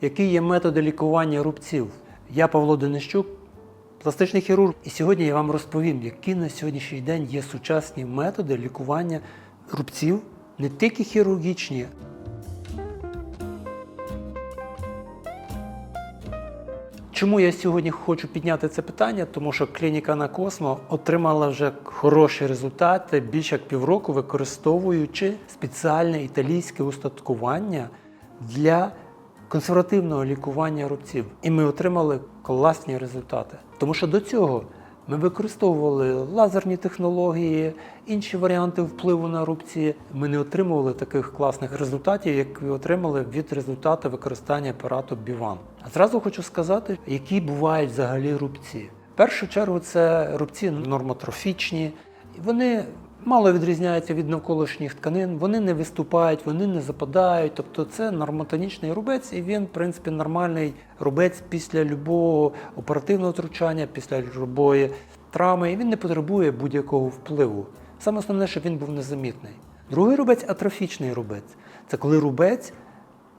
які є методи лікування рубців. Я Павло Денищук, пластичний хірург, і сьогодні я вам розповім, які на сьогоднішній день є сучасні методи лікування рубців, не тільки хірургічні, Чому я сьогодні хочу підняти це питання? Тому що клініка на Космо отримала вже хороші результати більше як півроку, використовуючи спеціальне італійське устаткування для консервативного лікування рубців. І ми отримали класні результати. Тому що до цього ми використовували лазерні технології, інші варіанти впливу на рубці. Ми не отримували таких класних результатів, як ви отримали від результату використання апарату Біван. А зразу хочу сказати, які бувають взагалі рубці. В першу чергу це рубці нормотрофічні. Вони мало відрізняються від навколишніх тканин, вони не виступають, вони не западають. Тобто це нормотонічний рубець, і він, в принципі, нормальний рубець після любого оперативного втручання, після любої травми, і він не потребує будь-якого впливу. Саме основне, щоб він був незамітний. Другий рубець атрофічний рубець. Це коли рубець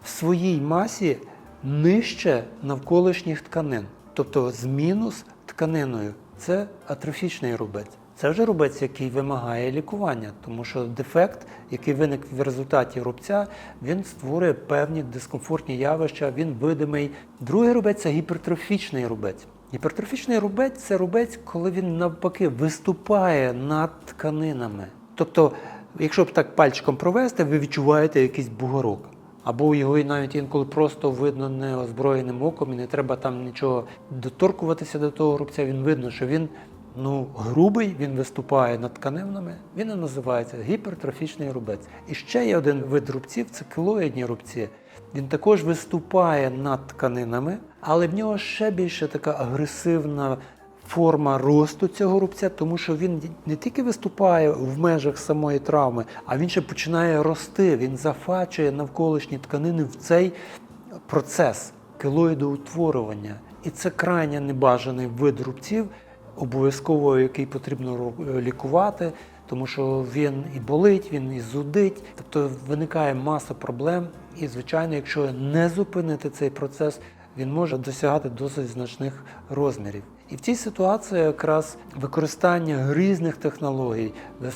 в своїй масі нижче навколишніх тканин, тобто з мінус тканиною. Це атрофічний рубець. Це вже рубець, який вимагає лікування, тому що дефект, який виник в результаті рубця, він створює певні дискомфортні явища, він видимий. Другий рубець це гіпертрофічний рубець. Гіпертрофічний рубець це рубець, коли він навпаки виступає над тканинами. Тобто, якщо б так пальчиком провести, ви відчуваєте якийсь бугорок. Або його навіть інколи просто видно неозброєним оком, і не треба там нічого доторкуватися до того рубця. Він видно, що він ну, грубий, він виступає над тканинами. Він і називається гіпертрофічний рубець. І ще є один вид рубців це килоїдні рубці. Він також виступає над тканинами, але в нього ще більше така агресивна форма росту цього рубця, тому що він не тільки виступає в межах самої травми, а він ще починає рости. Він зафачує навколишні тканини в цей процес килоїдоутворювання. І це крайне небажаний вид рубців, обов'язково який потрібно ру- лікувати, тому що він і болить, він і зудить, тобто виникає маса проблем. І, звичайно, якщо не зупинити цей процес, він може досягати досить значних розмірів. І в цій ситуації якраз використання різних технологій,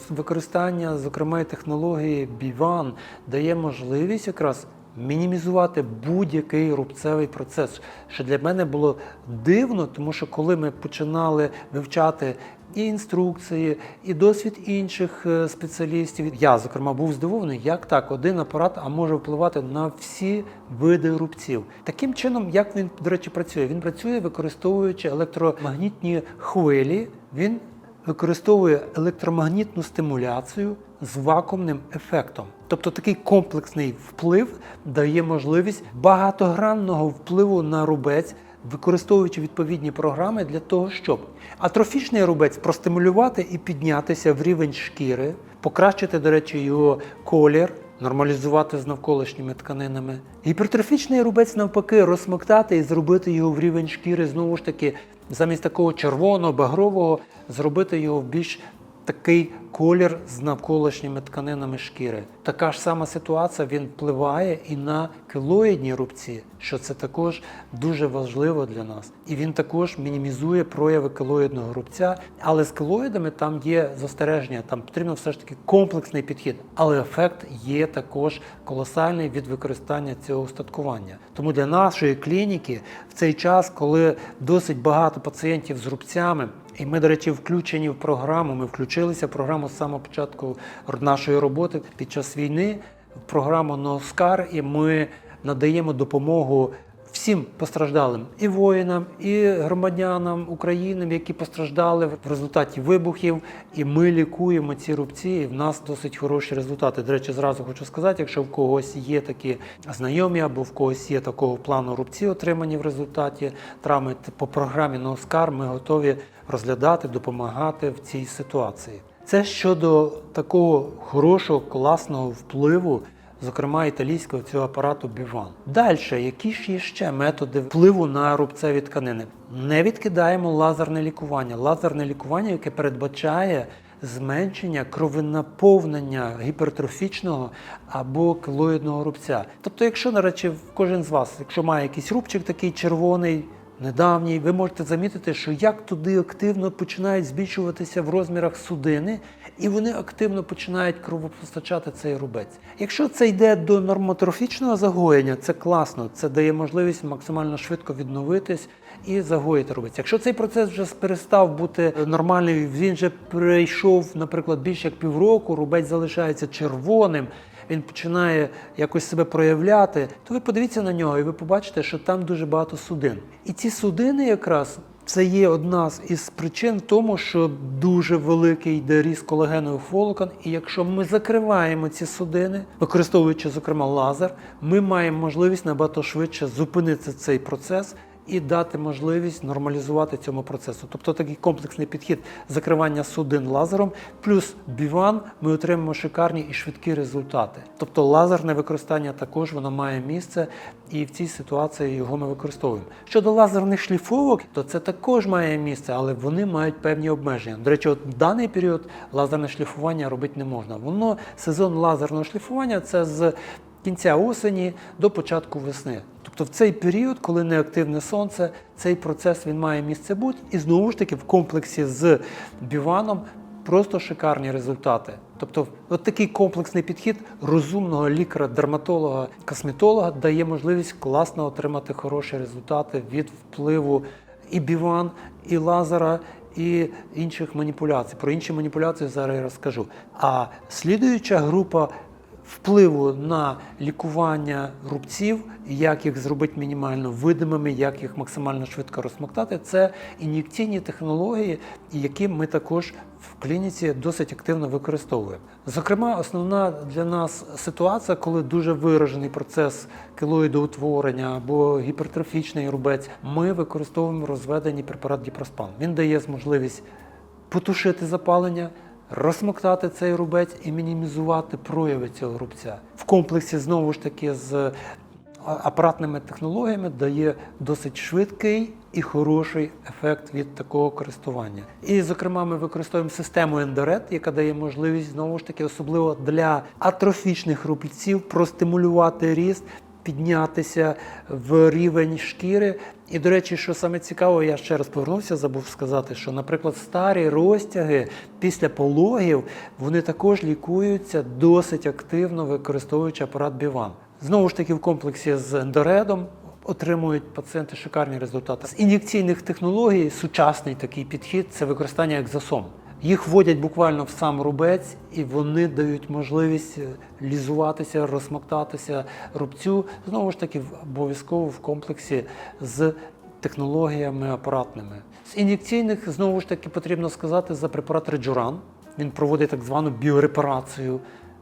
використання, зокрема, технології Біван дає можливість якраз мінімізувати будь-який рубцевий процес. Що для мене було дивно, тому що коли ми починали вивчати і інструкції, і досвід інших е, спеціалістів, я, зокрема, був здивований, як так один апарат а може впливати на всі види рубців. Таким чином, як він, до речі, працює? Він працює, використовуючи електромагнітні хвилі. Він використовує електромагнітну стимуляцію з вакуумним ефектом. Тобто такий комплексний вплив дає можливість багатогранного впливу на рубець, використовуючи відповідні програми для того, щоб атрофічний рубець простимулювати і піднятися в рівень шкіри, покращити, до речі, його колір. Нормалізувати з навколишніми тканинами. Гіпертрофічний рубець навпаки розсмоктати і зробити його в рівень шкіри, знову ж таки, замість такого червоного, багрового, зробити його в більш такий колір з навколишніми тканинами шкіри. Така ж сама ситуація він впливає і на килоїдні рубці, що це також дуже важливо для нас. І він також мінімізує прояви килоїдного рубця. Але з килоїдами там є застереження, там потрібно все ж таки комплексний підхід. Але ефект є також колосальний від використання цього устаткування. Тому для нашої клініки в цей час, коли досить багато пацієнтів з рубцями. І ми, до речі, включені в програму. Ми включилися в програму з самого початку нашої роботи під час війни в програму НОСКАР, і ми надаємо допомогу всім постраждалим і воїнам, і громадянам України, які постраждали в результаті вибухів. І ми лікуємо ці рубці. І в нас досить хороші результати. До речі, зразу хочу сказати, якщо в когось є такі знайомі або в когось є такого плану рубці, отримані в результаті травми по програмі НОСКАР, ми готові розглядати, допомагати в цій ситуації. Це щодо такого хорошого, класного впливу, зокрема італійського цього апарату Біван. Далі, які ж є ще методи впливу на рубцеві тканини? Не відкидаємо лазерне лікування. Лазерне лікування, яке передбачає зменшення кровонаповнення гіпертрофічного або килоїдного рубця. Тобто, якщо, до речі, кожен з вас, якщо має якийсь рубчик такий червоний, недавній, ви можете замітити, що як туди активно починають збільшуватися в розмірах судини, і вони активно починають кровопостачати цей рубець. Якщо це йде до нормотрофічного загоєння, це класно, це дає можливість максимально швидко відновитись і загоїти рубець. Якщо цей процес вже перестав бути нормальним, він вже перейшов, наприклад, більше як півроку, рубець залишається червоним він починає якось себе проявляти, то ви подивіться на нього і ви побачите, що там дуже багато судин. І ці судини якраз. Це є одна із причин тому, що дуже великий йде ріст колагенових волокон. І якщо ми закриваємо ці судини, використовуючи, зокрема, лазер, ми маємо можливість набагато швидше зупинити цей процес і дати можливість нормалізувати цьому процесу. Тобто такий комплексний підхід закривання судин лазером, плюс біван, ми отримаємо шикарні і швидкі результати. Тобто лазерне використання також воно має місце, і в цій ситуації його ми використовуємо. Щодо лазерних шліфовок, то це також має місце, але вони мають певні обмеження. До речі, от в даний період лазерне шліфування робити не можна. Воно сезон лазерного шліфування це з кінця осені до початку весни. Тобто в цей період, коли неактивне сонце, цей процес він має місце бути, і знову ж таки в комплексі з біваном просто шикарні результати. Тобто, от такий комплексний підхід розумного лікаря, дерматолога, косметолога дає можливість класно отримати хороші результати від впливу і біван, і лазера. І інших маніпуляцій. Про інші маніпуляції зараз я розкажу. А слідуюча група впливу на лікування рубців, як їх зробити мінімально видимими, як їх максимально швидко розсмоктати, це ін'єкційні технології, які ми також в клініці досить активно використовуємо. Зокрема, основна для нас ситуація, коли дуже виражений процес килоїдоутворення або гіпертрофічний рубець, ми використовуємо розведений препарат Діпроспан. Він дає можливість потушити запалення розсмоктати цей рубець і мінімізувати прояви цього рубця. В комплексі знову ж таки з апаратними технологіями дає досить швидкий і хороший ефект від такого користування. І, зокрема, ми використовуємо систему ендорет, яка дає можливість знову ж таки, особливо для атрофічних рубців, простимулювати ріст. Піднятися в рівень шкіри. І, до речі, що саме цікаво, я ще раз повернувся, забув сказати, що, наприклад, старі розтяги після пологів вони також лікуються досить активно, використовуючи апарат Біван. Знову ж таки, в комплексі з ендоредом отримують пацієнти шикарні результати. З ін'єкційних технологій сучасний такий підхід це використання екзосом. Їх вводять буквально в сам рубець, і вони дають можливість лізуватися, розсмоктатися рубцю. Знову ж таки, обов'язково в комплексі з технологіями апаратними. З ін'єкційних знову ж таки потрібно сказати за препарат Реджуран. Він проводить так звану біорепарацію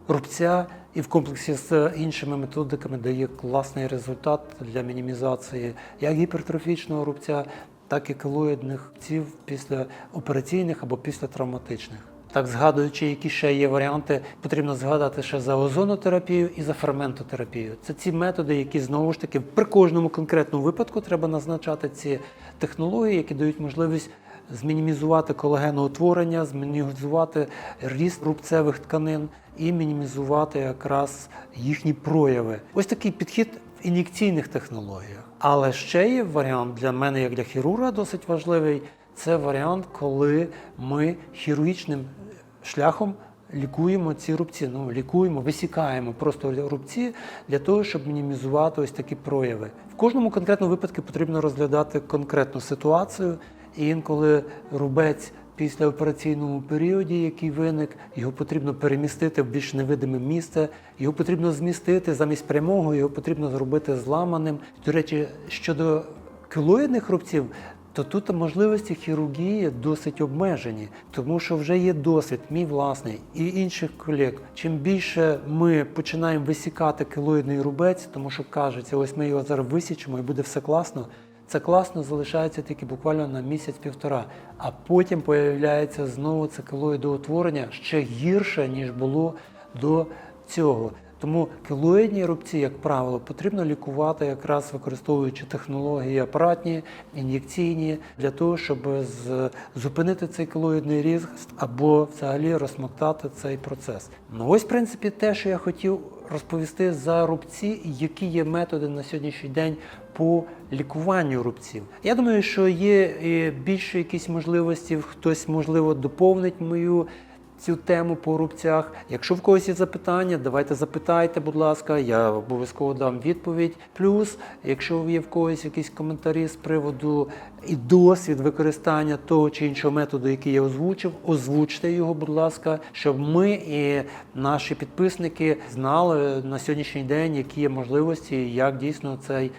рубця і в комплексі з іншими методиками дає класний результат для мінімізації як гіпертрофічного рубця, так і килоїдних рубців після операційних або після травматичних. Так, згадуючи, які ще є варіанти, потрібно згадати ще за озонотерапію і за ферментотерапію. Це ці методи, які знову ж таки при кожному конкретному випадку треба назначати ці технології, які дають можливість змінімізувати колагеноутворення, змінімізувати ріст рубцевих тканин і мінімізувати якраз їхні прояви. Ось такий підхід ін'єкційних технологіях. Але ще є варіант для мене, як для хірурга, досить важливий. Це варіант, коли ми хірургічним шляхом лікуємо ці рубці. Ну, лікуємо, висікаємо просто рубці для того, щоб мінімізувати ось такі прояви. В кожному конкретному випадку потрібно розглядати конкретну ситуацію. І інколи рубець після операційному періоді, який виник, його потрібно перемістити в більш невидиме місце, його потрібно змістити замість прямого, його потрібно зробити зламаним. До речі, щодо кілоїдних рубців. То тут можливості хірургії досить обмежені, тому що вже є досвід, мій власний і інших колег. Чим більше ми починаємо висікати кілоїдний рубець, тому що кажеться, ось ми його зараз висічимо і буде все класно. Це класно залишається тільки буквально на місяць-півтора, а потім появляється знову це килоїдоутворення ще гірше, ніж було до цього. Тому кілоїдні рубці, як правило, потрібно лікувати якраз використовуючи технології апаратні, ін'єкційні, для того, щоб зупинити цей кілоїдний ріст або взагалі розсмоктати цей процес. Ну ось, в принципі, те, що я хотів розповісти за рубці, які є методи на сьогоднішній день по лікуванню рубців. Я думаю, що є е, більше якісь можливості, хтось можливо доповнить мою цю тему по рубцях. Якщо в когось є запитання, давайте запитайте, будь ласка, я обов'язково дам відповідь. Плюс, якщо є в когось якісь коментарі з приводу і досвід використання того чи іншого методу, який я озвучив, озвучте його, будь ласка, щоб ми і наші підписники знали на сьогоднішній день, які є можливості, як дійсно цей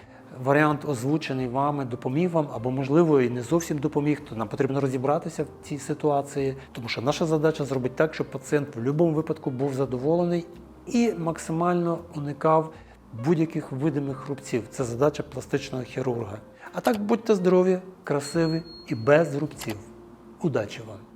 варіант озвучений вами допоміг вам, або можливо і не зовсім допоміг, то нам потрібно розібратися в цій ситуації, тому що наша задача зробити так, щоб пацієнт в будь-якому випадку був задоволений і максимально уникав будь-яких видимих рубців. Це задача пластичного хірурга. А так будьте здорові, красиві і без рубців. Удачі вам!